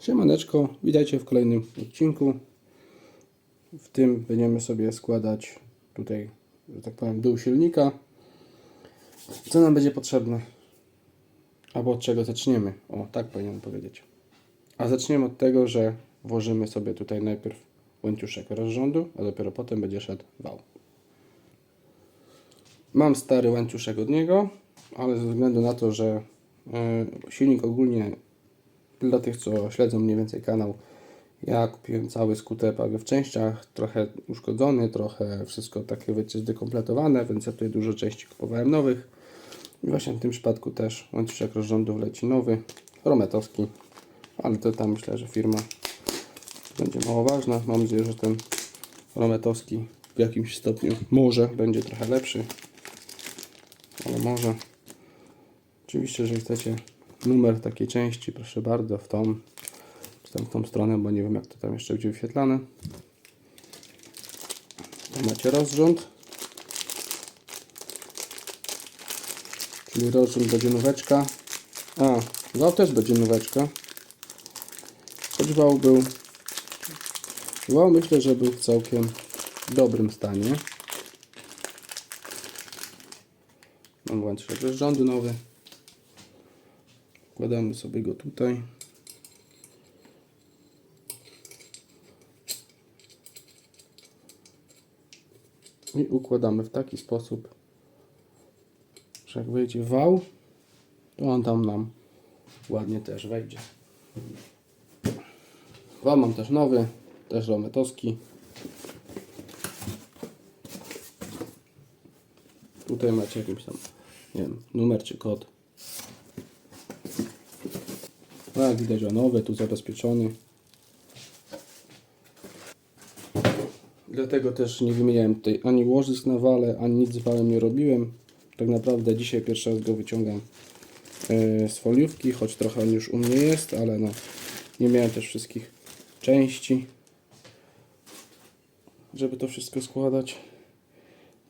Siemaneczko, witajcie w kolejnym odcinku. W tym będziemy sobie składać tutaj, że tak powiem, dół silnika. Co nam będzie potrzebne? Albo od czego zaczniemy? O, tak powinienem powiedzieć. A zaczniemy od tego, że włożymy sobie tutaj najpierw łańcuszek rozrządu, a dopiero potem będzie szedł wał. Mam stary łańcuszek od niego, ale ze względu na to, że e, silnik ogólnie dla tych, co śledzą mniej więcej kanał, ja kupiłem cały skuter prawie w częściach, trochę uszkodzony, trochę wszystko takie wiecie zdekompletowane, więc ja tutaj dużo części kupowałem nowych. I właśnie w tym przypadku też łańcuszek rozrządów leci nowy, rometowski, ale to tam myślę, że firma będzie mało ważna. Mam nadzieję, że ten rometowski w jakimś stopniu może będzie trochę lepszy, ale może. Oczywiście, jeżeli chcecie numer takiej części, proszę bardzo, w tą, czy tam w tą stronę, bo nie wiem jak to tam jeszcze będzie wyświetlane. Tu macie rozrząd. Czyli rozrząd będzie nóweczka. A, wał też będzie nóweczka. Choć wał był, wał myślę, że był w całkiem dobrym stanie. Mam łańcuszek rozrządu nowy. Wkładamy sobie go tutaj. I układamy w taki sposób, że jak wejdzie wał, to on tam nam ładnie też wejdzie. Wał mam też nowy, też rometowski. Tutaj macie jakiś tam, nie wiem, numer czy kod. No jak widać tu zabezpieczony. Dlatego też nie wymieniałem tutaj ani łożysk na wale, ani nic z walem nie robiłem. Tak naprawdę dzisiaj pierwszy raz go wyciągam e, z foliówki, choć trochę on już u mnie jest, ale no nie miałem też wszystkich części, żeby to wszystko składać.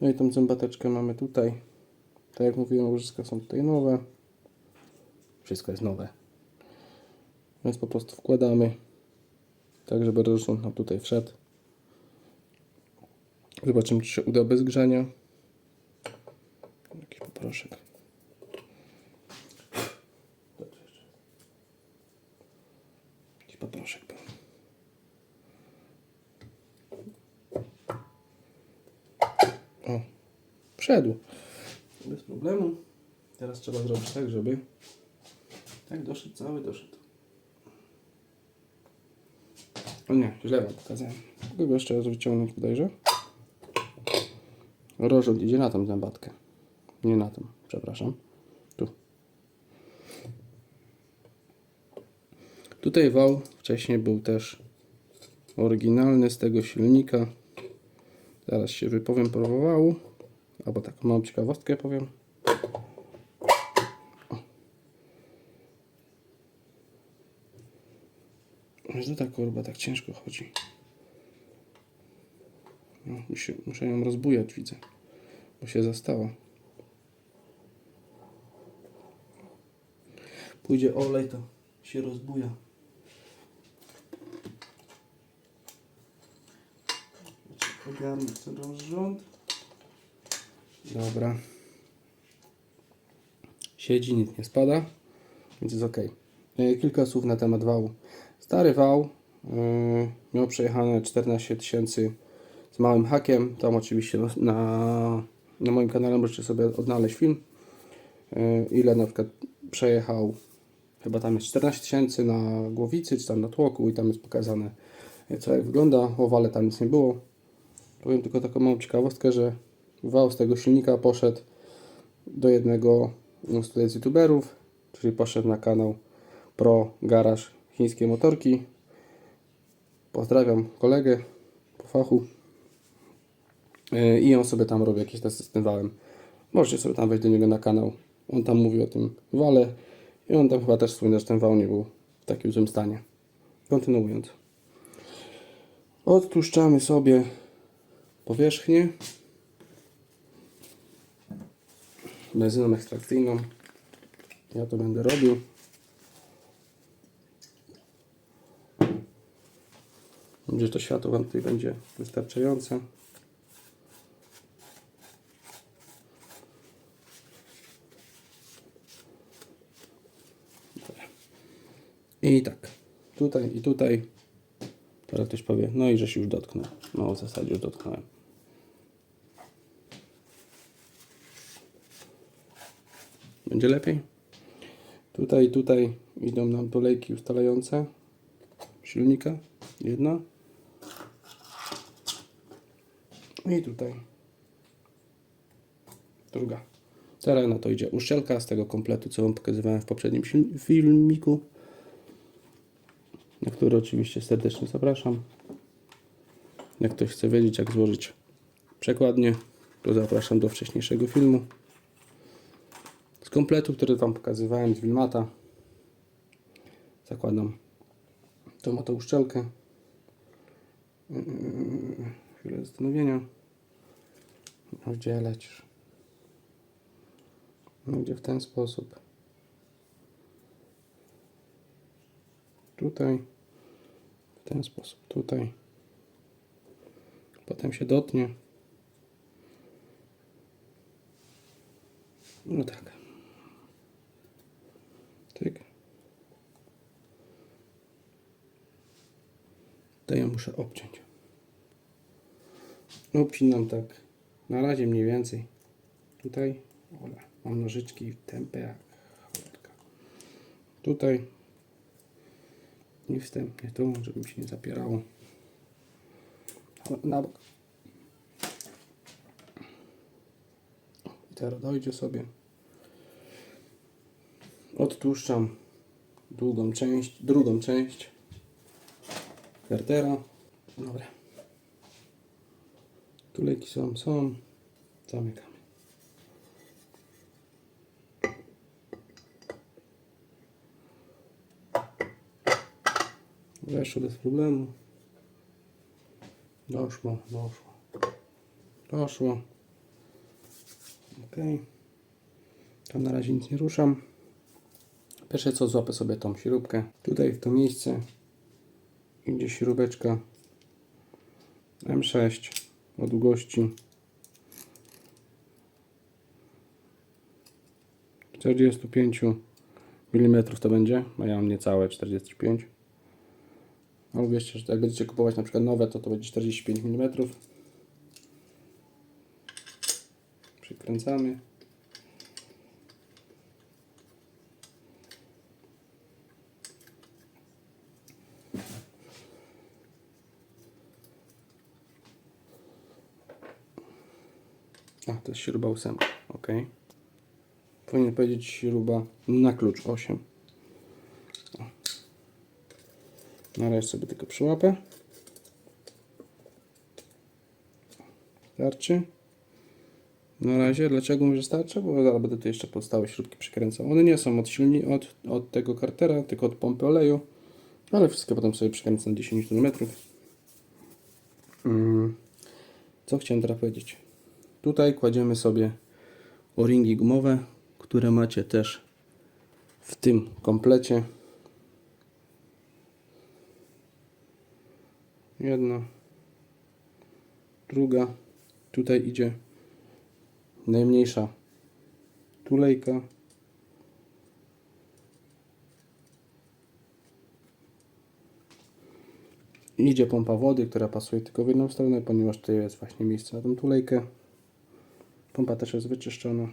No i tą zębateczkę mamy tutaj. Tak jak mówiłem, łożyska są tutaj nowe. Wszystko jest nowe. Więc po prostu wkładamy tak, żeby rozrząd nam tutaj wszedł. Zobaczymy, czy się uda bez grzania. Jakiś poproszek. Jakiś poproszek. O, wszedł. Bez problemu. Teraz trzeba zrobić tak, żeby tak doszedł, cały doszedł. O nie, źle wam pokazałem. Mogę jeszcze raz wyciągnąć bodajże. Rozrząd idzie na tą zębatkę. Nie na tą, przepraszam. Tu. Tutaj wał wcześniej był też oryginalny z tego silnika. Zaraz się wypowiem pro wału. Albo taką małą ciekawostkę powiem. Że ta korba tak ciężko chodzi. No, muszę, muszę ją rozbujać, widzę. Bo się zastała. Pójdzie olej, to się rozbuja. Ogarnę ten rozrząd. Dobra. Siedzi, nic nie spada, więc jest ok. Kilka słów na temat wału. Stary wał yy, miał przejechane 14 tysięcy z małym hakiem. Tam oczywiście na, na, moim kanale możecie sobie odnaleźć film. Yy, ile na przykład przejechał. Chyba tam jest 14 tysięcy na głowicy, czy tam na tłoku i tam jest pokazane co jak wygląda. O wale tam nic nie było. Powiem tylko taką małą ciekawostkę, że wał z tego silnika poszedł do jednego no, z youtuberów, czyli poszedł na kanał Pro Garage Chińskie Motorki. Pozdrawiam kolegę po fachu. Yy, I on sobie tam robi jakieś testy z tym wałem. Możecie sobie tam wejść do niego na kanał. On tam mówi o tym wale. I on tam chyba też wspomina, że ten wał nie był w takim złym stanie. Kontynuując. Odtłuszczamy sobie powierzchnię benzyną ekstrakcyjną. Ja to będę robił. Że to światło Wam tutaj będzie wystarczające. I tak, tutaj i tutaj. Teraz ktoś powie, no i żeś już dotknął. No w zasadzie już dotknąłem. Będzie lepiej? Tutaj tutaj idą nam dolejki ustalające silnika. Jedna. I tutaj druga. Teraz na to idzie uszczelka z tego kompletu, co Wam pokazywałem w poprzednim filmiku, na który oczywiście serdecznie zapraszam. Jak ktoś chce wiedzieć, jak złożyć przekładnię, to zapraszam do wcześniejszego filmu. Z kompletu, który Wam pokazywałem z Wilmata, zakładam tą oto uszczelkę. Yy, Chwilę zastanowienia. No gdzie w ten sposób. Tutaj. W ten sposób. Tutaj. Potem się dotnie. No tak. Tyk. To ja muszę obciąć. Obcinam tak na razie mniej więcej. Tutaj ola, mam nożyczki tępe jak cholerka. Tutaj i wstępnie tu, żeby mi się nie zapierało. Na bok. I teraz dojdzie sobie. Odtłuszczam długą część, drugą część kartera. Dobra. Tulejki są, są. Zamykamy. Weszło bez problemu. Doszło, doszło. Doszło. Ok. Tam na razie nic nie ruszam. Pierwsze co złapę sobie tą śrubkę. Tutaj w to miejsce idzie śrubeczka M6 o długości. 45 mm to będzie, a ja mam niecałe 45 ale wiecie, że jak będziecie kupować na przykład nowe, to to będzie 45 mm przykręcamy A, to jest śruba 8. Ok. Powinien powiedzieć śruba na klucz 8. O. Na razie sobie tylko przyłapę. Starczy. Na razie, dlaczego mówię, że starczy? Bo zaraz będę tu jeszcze pozostałe śrubki przykręcał. One nie są od silni, od, od tego kartera, tylko od pompy oleju. Ale wszystko potem sobie przykręcę na 10 Nm. Mm. Co chciałem teraz powiedzieć? Tutaj kładziemy sobie o-ringi gumowe, które macie też w tym komplecie. Jedna, druga. Tutaj idzie najmniejsza tulejka. Idzie pompa wody, która pasuje tylko w jedną stronę, ponieważ tutaj jest właśnie miejsce na tą tulejkę. Pompa też jest wyczyszczona.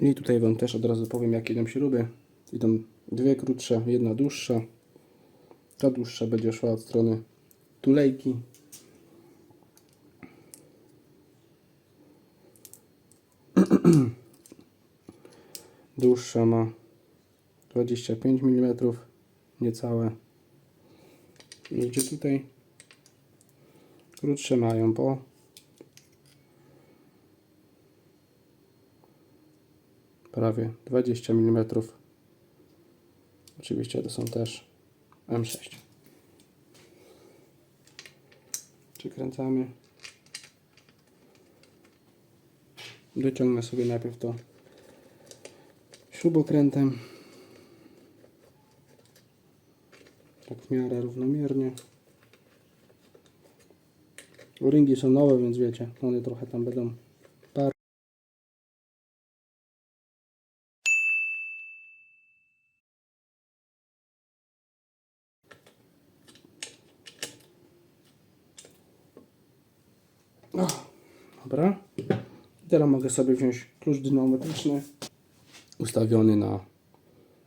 I tutaj Wam też od razu powiem, jak idą śruby. Idą dwie krótsze, jedna dłuższa. Ta dłuższa będzie szła od strony tulejki. Dłuższa ma 25 mm, niecałe. Idzie tutaj. Krótsze mają po prawie 20 mm. Oczywiście to są też M6. Przykręcamy. Dociągnę sobie najpierw to śrubokrętem. Tak w miarę równomiernie. Ringi są nowe, więc wiecie, one trochę tam będą par. Dobra. Teraz mogę sobie wziąć klucz dynamometryczny ustawiony na,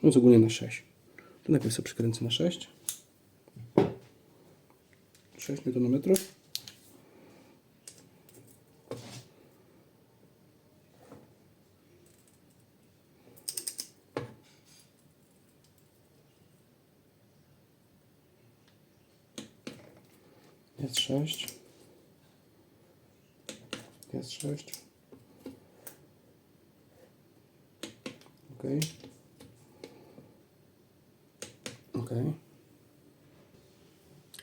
no ogólnie na 6. To najpierw sobie przykręcę na 6. 6 Nm. Jest 6. Jest 6. Ok. Ok.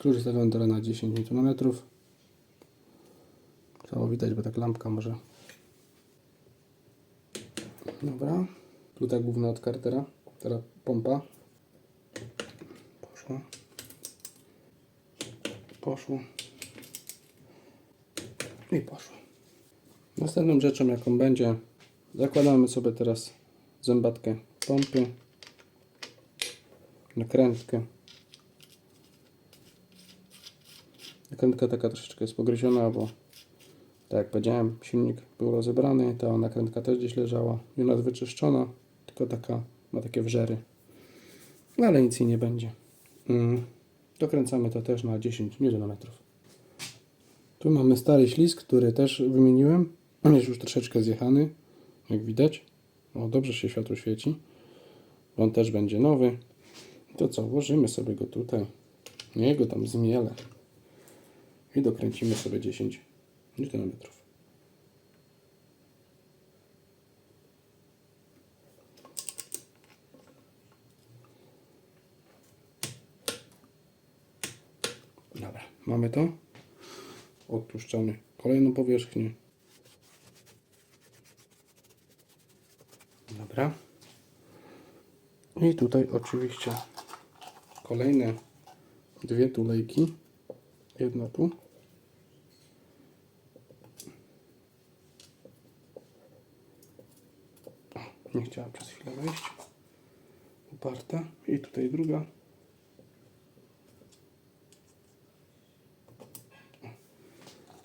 Klucz jest teraz na 10 Nm. Trzeba widać, bo tak lampka może. Dobra. Pluta główna od kartera. Teraz pompa. Poszło. Poszło. I poszło. Następną rzeczą jaką będzie, zakładamy sobie teraz zębatkę pompy, nakrętkę. Nakrętka taka troszeczkę jest pogryziona, bo tak jak powiedziałem, silnik był rozebrany, ta nakrętka też gdzieś leżała ona jest wyczyszczona, tylko taka, ma takie wrzery. No, Ale nic jej nie będzie. Mm. Dokręcamy to też na 10 Nm. Tu mamy stary ślizg, który też wymieniłem. On jest już troszeczkę zjechany, jak widać. O, dobrze się światło świeci. On też będzie nowy. To co, włożymy sobie go tutaj. Nie go tam zmielę. I dokręcimy sobie 10 Nm. Dobra, mamy to. Odpuszczamy kolejną powierzchnię. Dobra. I tutaj oczywiście kolejne dwie tulejki. Jedna tu. O, nie chciała przez chwilę wejść. Uparta. I tutaj druga.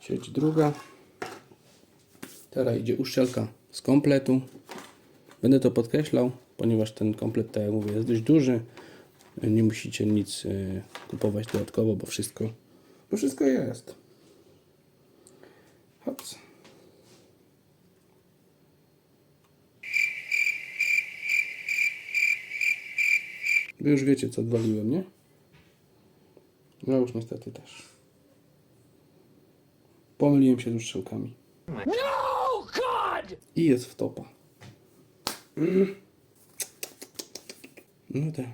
Sieć druga. Teraz idzie uszczelka z kompletu. Będę to podkreślał, ponieważ ten komplet, tak jak mówię, jest dość duży. Nie musicie nic y, kupować dodatkowo, bo wszystko, bo wszystko jest. Wy już wiecie, co odwaliłem, nie? Ja już niestety też. Pomyliłem się z uszczelkami. No, God! I jest w topa. Mm. No tak.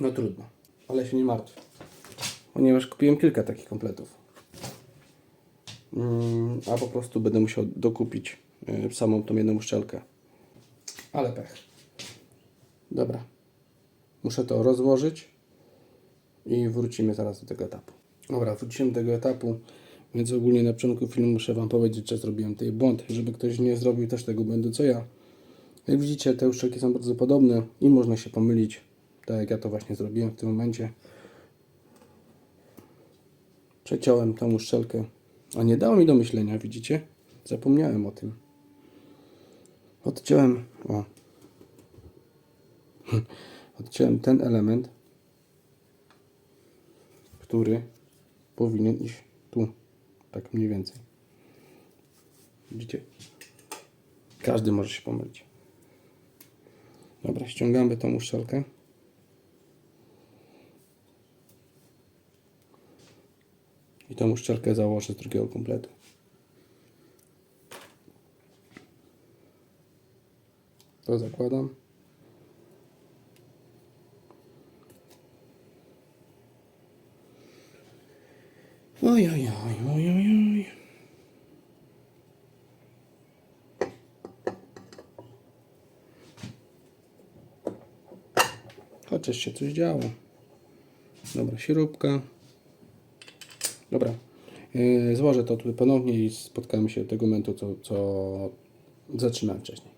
No trudno. Ale się nie martw. Ponieważ kupiłem kilka takich kompletów. Mm, a po prostu będę musiał dokupić y, samą tą jedną uszczelkę. Ale pech. Dobra. Muszę to rozłożyć i wrócimy zaraz do tego etapu. Dobra, wróciłem do tego etapu, więc ogólnie na początku filmu muszę Wam powiedzieć, że zrobiłem tutaj błąd, żeby ktoś nie zrobił też tego błędu co ja. Jak widzicie, te uszczelki są bardzo podobne i można się pomylić, tak jak ja to właśnie zrobiłem w tym momencie. Przeciąłem tą uszczelkę, a nie dało mi do myślenia, widzicie? Zapomniałem o tym. Odciąłem, o, odciąłem ten element, który powinien iść tu, tak mniej więcej. Widzicie? Każdy może się pomylić. Dobra, ściągamy tą uszczelkę. I tą uszczelkę założę z drugiego kompletu. To zakładam. Oj, oj, oj, oj, oj. Chociaż się coś działo. Dobra, śrubka. Dobra. Yy, złożę to tutaj ponownie i spotkamy się tego momentu, co, co zaczynałem wcześniej.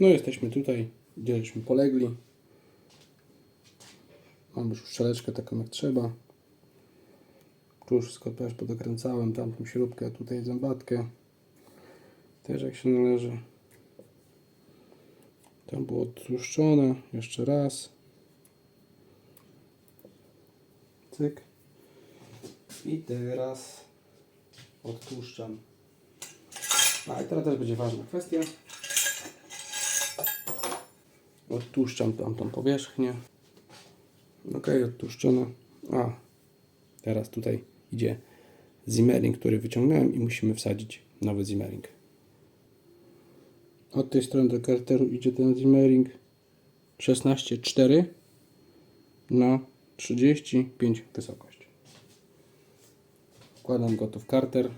No jesteśmy tutaj, gdzie żeśmy polegli. Mam już szczeleczkę taką jak trzeba. Tu już wszystko też podokręcałem, tamtą śrubkę, tutaj zębatkę. Też jak się należy. Tam było odtłuszczone, jeszcze raz. Cyk. I teraz odtłuszczam. A i teraz też będzie ważna kwestia. Odtłuszczam tam tą powierzchnię. Ok, odtłuszczone. A, teraz tutaj idzie zimmering, który wyciągnąłem i musimy wsadzić nowy zimmering. Od tej strony do karteru idzie ten zimmering 16,4 na 35 wysokość. Wkładam go tu w karter.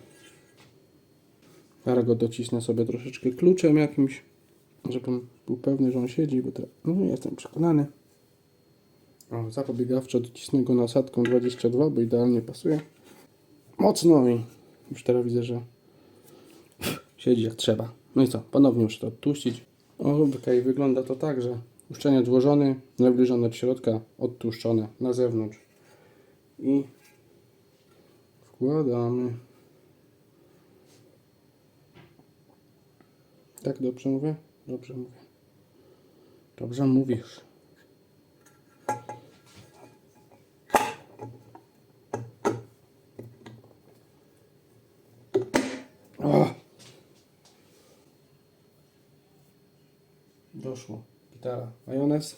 Teraz go docisnę sobie troszeczkę kluczem jakimś, żebym był pewny, że on siedzi, bo teraz no, jestem przekonany. O, zapobiegawczo docisnę go nasadką 22, bo idealnie pasuje. Mocno i już teraz widzę, że siedzi jak trzeba. No i co? Ponownie muszę to odtłuścić. O, okej, wygląda to tak, że uszczelniacz włożony, nabliżone do środka, odtłuszczone na zewnątrz. I wkładamy. Tak dobrze mówię? Dobrze mówię. Dobrze mówisz. Doszło. Gitara. Majonez.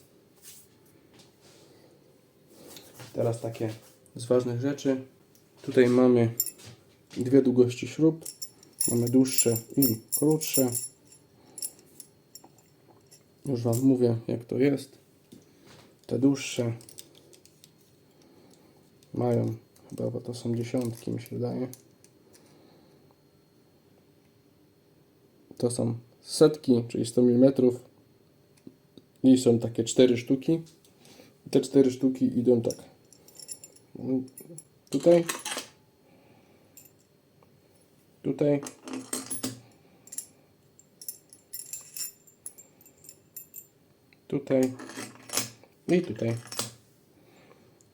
Teraz takie z ważnych rzeczy. Tutaj mamy dwie długości śrub. Mamy dłuższe i krótsze. Już Wam mówię, jak to jest. Te dłuższe mają, chyba bo to są dziesiątki, mi się wydaje. To są setki, czyli 100 mm. I są takie cztery sztuki. Te cztery sztuki idą tak. Tutaj. Tutaj. Tutaj. I tutaj.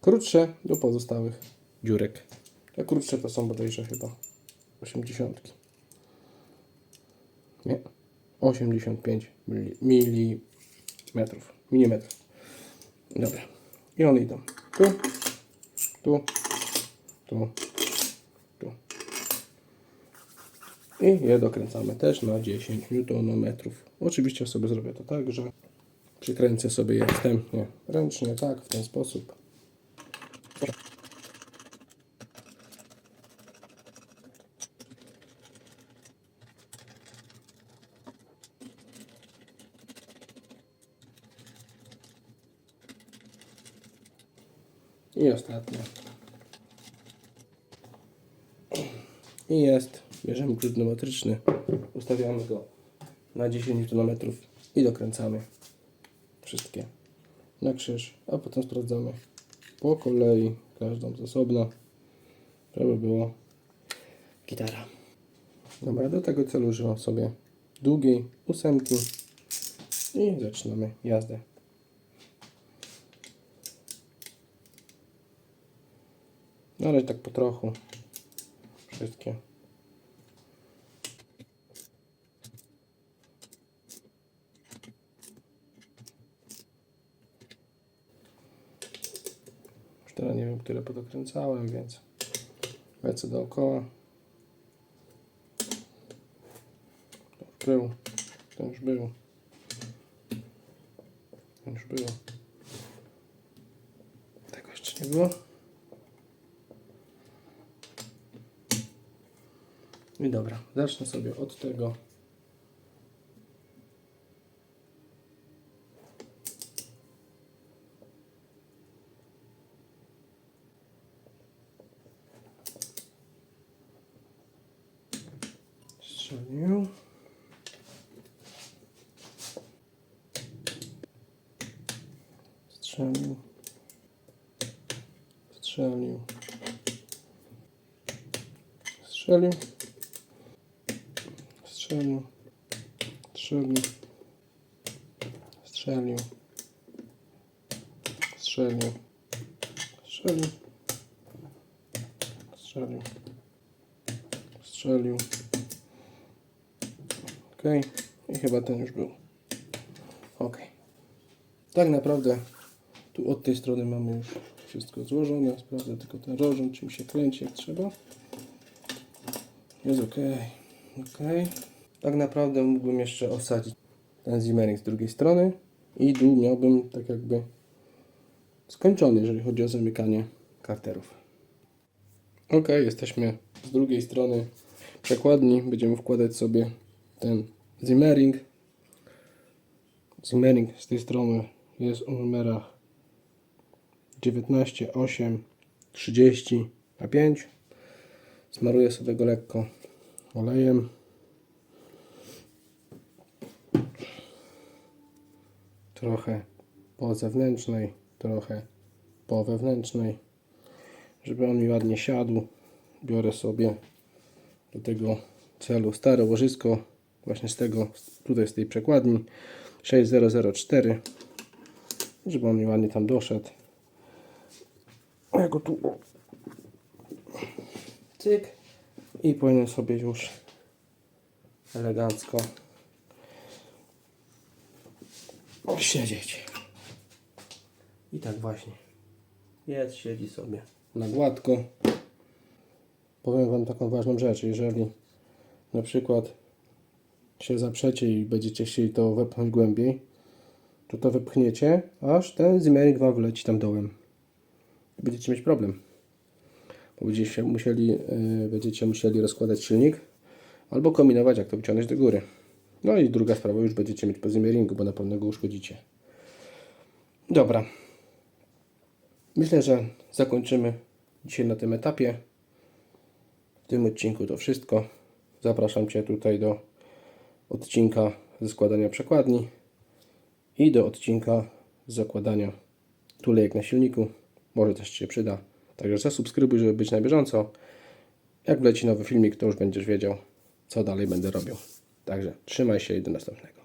Krótsze do pozostałych dziurek. Te krótsze to są bodajże chyba 80. Nie. 85 mili- milimetrów. Milimetrów. Dobra. I one idą tu, tu, tu, tu. I je dokręcamy też na 10 Nm. Oczywiście sobie zrobię to tak, że przykręcę sobie je wstępnie ręcznie, tak, w ten sposób. I ostatnia. I jest. Bierzemy klucz pneumatyczny, ustawiamy go na 10 Nm i dokręcamy wszystkie na krzyż, a potem sprawdzamy po kolei każdą z osobna, żeby było gitara. Dobra, do tego celu używam sobie długiej ósemki i zaczynamy jazdę. No ale tak po trochu. Wszystkie. Już teraz nie wiem, które podokręcałem, więc lecę dookoła. To już był. To już był. To już było. Tego jeszcze nie było. I dobra, zacznę sobie od tego. Strzelił. Strzelił. Strzelił. Strzelił. Strzelił. Strzelił. Strzelił. Strzelił. Strzelił. Strzelił. Strzelił. Ok. I chyba ten już był. Ok. Tak naprawdę tu od tej strony mamy już wszystko złożone. Sprawdzę tylko ten rożen, czy mi się kręci jak trzeba. Jest ok. Ok. Tak naprawdę mógłbym jeszcze osadzić ten zimmering z drugiej strony i dół miałbym tak jakby skończony, jeżeli chodzi o zamykanie karterów. Ok, jesteśmy z drugiej strony przekładni. Będziemy wkładać sobie ten zimmering. Zimmering z tej strony jest o numerach 19, 8, 30 a 5. Smaruję sobie go lekko olejem. Trochę po zewnętrznej, trochę po wewnętrznej, żeby on mi ładnie siadł. Biorę sobie do tego celu stare łożysko, właśnie z tego, tutaj z tej przekładni 6004, żeby on mi ładnie tam doszedł. A ja go tu cyk i powinien sobie już elegancko siedzieć. I tak właśnie jest, siedzi sobie na gładko. Powiem Wam taką ważną rzecz, jeżeli na przykład się zaprzecie i będziecie chcieli to wepchnąć głębiej, to to wepchniecie, aż ten zimmering Wam wleci tam dołem. I będziecie mieć problem. Bo będziecie musieli, yy, będziecie musieli rozkładać silnik albo kombinować, jak to wyciągnąć do góry. No i druga sprawa, już będziecie mieć po zimmeringu, bo na pewno go uszkodzicie. Dobra. Myślę, że zakończymy dzisiaj na tym etapie. W tym odcinku to wszystko. Zapraszam Cię tutaj do odcinka ze składania przekładni i do odcinka z zakładania tulejek na silniku. Może też Ci się przyda. Także zasubskrybuj, żeby być na bieżąco. Jak wleci nowy filmik, to już będziesz wiedział, co dalej będę robił. Także trzymaj się i do następnego.